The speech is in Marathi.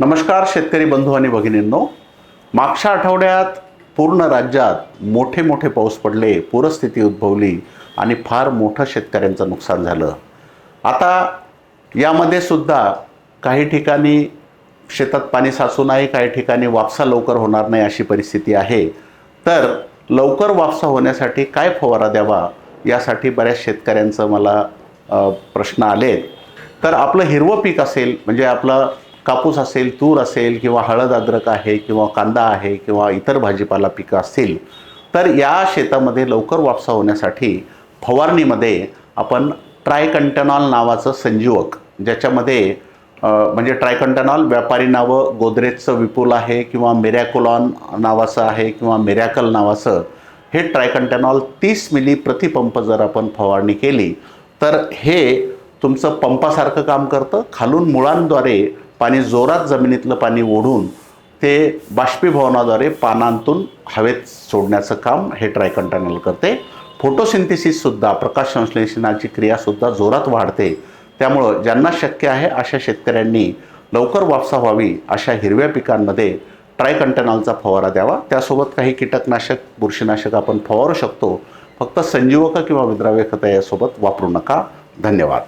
नमस्कार शेतकरी बंधू आणि भगिनींनो. मागच्या आठवड्यात पूर्ण राज्यात मोठे मोठे पाऊस पडले पूरस्थिती उद्भवली आणि फार मोठं शेतकऱ्यांचं नुकसान झालं. आता यामध्ये सुद्धा काही ठिकाणी शेतात पाणी साचू नाही काही ठिकाणी वापसा लवकर होणार नाही अशी परिस्थिती आहे. तर लवकर वापसा होण्यासाठी काय फवारा द्यावा यासाठी बऱ्याच शेतकऱ्यांचं मला प्रश्न आले तर आपलं हिरवं पीक असेल म्हणजे आपलं कापूस असेल तूर असेल किंवा हळद अद्रक आहे किंवा कांदा आहे किंवा इतर भाजीपाला पिकं असतील तर या शेतामध्ये लवकर वापसा होण्यासाठी फवारणीमध्ये आपण ट्रायकंटनॉल नावाचं संजीवक ज्याच्यामध्ये म्हणजे ट्रायकंटनॉल व्यापारी नावं गोदरेजचं विपुल आहे किंवा मिरॅकोलॉन नावाचं आहे किंवा मेरॅकल नावाचं हे ट्रायकंटनॉल तीस मिली प्रतिपंप जर आपण फवारणी केली तर हे तुमचं पंपासारखं काम करतं. खालून मुळांद्वारे पाणी जोरात जमिनीतलं पाणी ओढून ते बाष्पीभवनाद्वारे पानांतून हवेत सोडण्याचं काम हे ट्रायकंटनॉल करते. फोटोसिंथेसिससुद्धा प्रकाश संश्लेषणाची क्रियासुद्धा जोरात वाढते. त्यामुळं ज्यांना शक्य आहे अशा शेतकऱ्यांनी लवकर वापसा व्हावी अशा हिरव्या पिकांमध्ये ट्रायकंटनॉलचा फवारा द्यावा. त्यासोबत काही कीटकनाशक बुरशीनाशक आपण फवारू शकतो. फक्त संजीवक किंवा विद्राव्य खतं यासोबत वापरू नका. धन्यवाद.